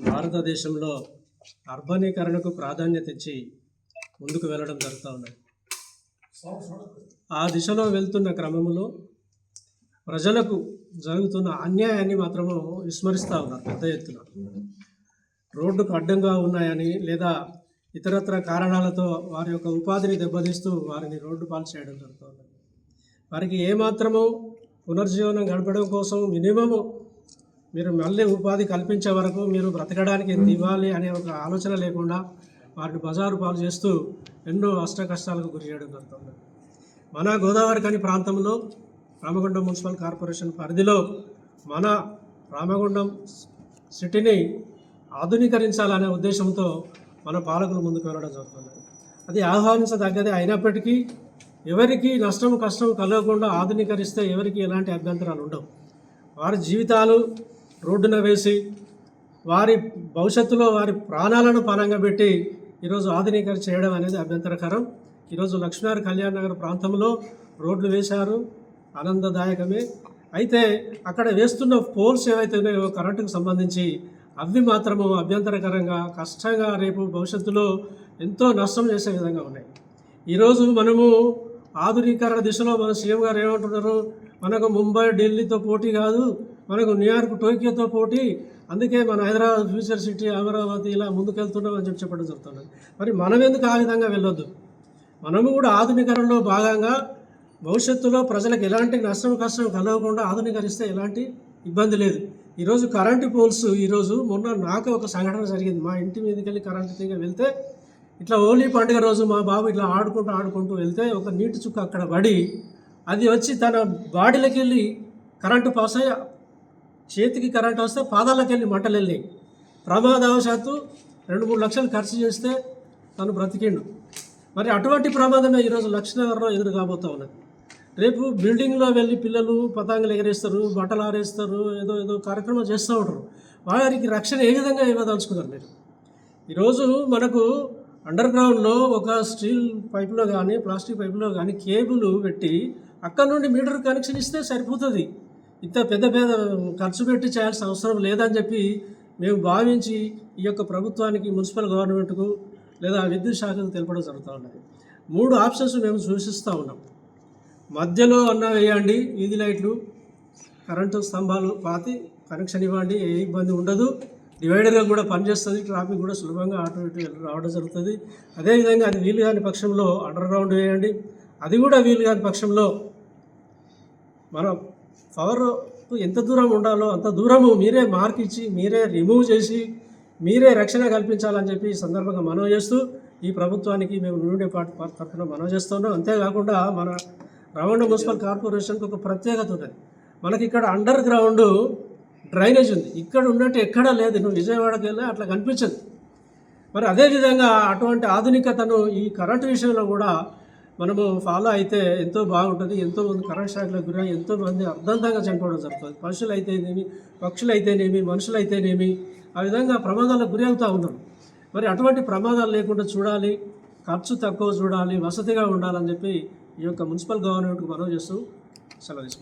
భారతదేశంలో అర్బనీకరణకు ప్రాధాన్యత ఇచ్చి ముందుకు వెళ్ళడం జరుగుతూ ఉన్నది. ఆ దిశలో వెళ్తున్న క్రమంలో ప్రజలకు జరుగుతున్న అన్యాయాన్ని మాత్రము విస్మరిస్తూ ఉన్నారు పెద్ద ఎత్తున. రోడ్డుకు అడ్డంగా ఉన్నాయని లేదా ఇతరత్ర కారణాలతో వారి యొక్క ఉపాధిని దెబ్బతీస్తూ వారిని రోడ్డు పాలు చేయడం జరుగుతుంది వారికి ఏమాత్రము పునర్జీవనం గడపడం కోసం మినిమము మీరు మళ్ళీ ఉపాధి కల్పించే వరకు మీరు బ్రతకడానికి ఎంత ఇవ్వాలి అనే ఒక ఆలోచన లేకుండా వారిని బజారు పాలు చేస్తూ ఎన్నో అష్ట కష్టాలకు గురి చేయడం జరుగుతుంది. మన గోదావరి కాని ప్రాంతంలో రామగుండం మున్సిపల్ కార్పొరేషన్ పరిధిలో మన రామగుండం సిటీని ఆధునీకరించాలనే ఉద్దేశంతో మన పాలకులు ముందుకు వెళ్ళడం జరుగుతుంది. అది ఆహ్వానించదగ్గదే అయినప్పటికీ ఎవరికి నష్టం కష్టం కలగకుండా ఆధునీకరిస్తే ఎవరికి ఎలాంటి అభ్యంతరాలు ఉండవు. వారి జీవితాలు రోడ్డున వేసి వారి భవిష్యత్తులో వారి ప్రాణాలను పణంగా పెట్టి ఈరోజు ఆధునీకరణ చేయడం అనేది అభ్యంతరకరం. ఈరోజు లక్ష్మీనారాయణ కళ్యాణ్ నగర్ ప్రాంతంలో రోడ్లు వేశారు. ఆనందదాయకమే. అయితే అక్కడ వేస్తున్న పోల్స్ ఏవైతే ఉన్నాయో కరెంటుకు సంబంధించి అవి మాత్రము అభ్యంతరకరంగా కష్టంగా రేపు భవిష్యత్తులో ఎంతో నష్టం చేసే విధంగా ఉన్నాయి. ఈరోజు మనము ఆధునీకరణ దిశలో మన సీఎం గారు ఏమంటున్నారు? మనకు ముంబై ఢిల్లీతో పోటీ కాదు. మనకు న్యూయార్క్ టోక్యోతో పోటీ. అందుకే మన హైదరాబాద్ ఫ్యూచర్ సిటీ అమరావతి ఇలా ముందుకెళ్తున్నాం అని చెప్పి చెప్పడం జరుగుతున్నది మరి మనం ఎందుకు ఆ విధంగా వెళ్ళొద్దు? మనము కూడా ఆధునీకరణలో భాగంగా భవిష్యత్తులో ప్రజలకు ఎలాంటి నష్టం కష్టం కలగకుండా ఆధునీకరిస్తే ఎలాంటి ఇబ్బంది లేదు. ఈరోజు కరెంటు పోల్స్ ఈరోజు మొన్న నాకు ఒక సంఘటన జరిగింది. మా ఇంటి మీదకి వెళ్ళి కరెంటు తీగ వెళ్తే ఇట్లా హోలీ పండుగ రోజు మా బాబు ఇట్లా ఆడుకుంటూ ఆడుకుంటూ వెళ్తే ఒక నీటి చుక్క అక్కడ పడి అది వచ్చి తన బాడీలోకి వెళ్ళి కరెంటు పాస్ అయ్యి చేతికి కరెంట్ వస్తే పాదాలకు వెళ్ళి మంటలు వెళ్ళినాయి ప్రమాదవశాత్తు రెండు మూడు లక్షలు ఖర్చు చేస్తే తను బ్రతికిండు. మరి అటువంటి ప్రమాదమే ఈరోజు లక్ష్మీనగర్లో ఎదురు కాబోతా ఉన్నది. రేపు బిల్డింగ్లో వెళ్ళి పిల్లలు పతాంగులు ఎగరేస్తారు బట్టలు ఆరేస్తారు ఏదో ఏదో కార్యక్రమం చేస్తూ ఉంటారు. వారికి రక్షణ ఏ విధంగా ఇవ్వదలుచుకున్నారు మీరు? ఈరోజు మనకు అండర్ గ్రౌండ్లో ఒక స్టీల్ పైపులో కానీ ప్లాస్టిక్ పైపులో కానీ కేబుల్ పెట్టి అక్కడ నుండి మీటర్ కనెక్షన్ ఇస్తే సరిపోతుంది. ఇంత పెద్ద పెద్ద ఖర్చు పెట్టి చేయాల్సిన అవసరం లేదని చెప్పి మేము భావించి ఈ యొక్క ప్రభుత్వానికి మున్సిపల్ గవర్నమెంట్కు లేదా విద్యుత్ శాఖకు తెలపడం జరుగుతూ ఉన్నది. మూడు ఆప్షన్స్ మేము సూచిస్తూ ఉన్నాం. మధ్యలో అన్న వేయండి వీధి లైట్లు కరెంటు స్తంభాలు పాతి కనెక్షన్ ఇవ్వండి ఏ ఇబ్బంది ఉండదు. డివైడర్గా కూడా పనిచేస్తుంది ట్రాఫిక్ కూడా సులభంగా ఆటో ఇటు రావడం జరుగుతుంది. అదేవిధంగా అది వీలు కాని పక్షంలో అండర్ గ్రౌండ్ వేయండి. అది కూడా వీలు కాని పక్షంలో మనం పవర్ ఎంత దూరం ఉండాలో అంత దూరము మీరే మార్క్ ఇచ్చి మీరే రిమూవ్ చేసి మీరే రక్షణ కల్పించాలని చెప్పి ఈ సందర్భంగా మనవి చేస్తూ ఈ ప్రభుత్వానికి మేము నుండి పాటు తరఫున మనవి చేస్తున్నాం. అంతేకాకుండా మన రవాణా మున్సిపల్ కార్పొరేషన్కి ఒక ప్రత్యేకత ఉన్నది. మనకి ఇక్కడ అండర్ గ్రౌండ్ డ్రైనేజ్ ఉంది. ఇక్కడ ఉన్నట్టు ఎక్కడా లేదు. నువ్వు విజయవాడకి వెళ్ళి అట్లా కనిపించదు. మరి అదేవిధంగా అటువంటి ఆధునికతను ఈ కరెంటు విషయంలో కూడా మనము ఫాలో అయితే ఎంతో బాగుంటుంది ఎంతోమంది కరెంట్ షాక్లకు గురై ఎంతో మంది అర్ధంతంగా చనిపోవడం జరుగుతుంది. పశువులు అయితేనేమి పక్షులు అయితేనేమి మనుషులు అయితేనేమి ఆ విధంగా ప్రమాదాలకు గురి అవుతూ ఉన్నారు మరి అటువంటి ప్రమాదాలు లేకుండా చూడాలి ఖర్చు తక్కువ చూడాలి వసతిగా ఉండాలని చెప్పి ఈ యొక్క మున్సిపల్ గవర్నమెంట్కి మనవి చేస్తూ సెలవు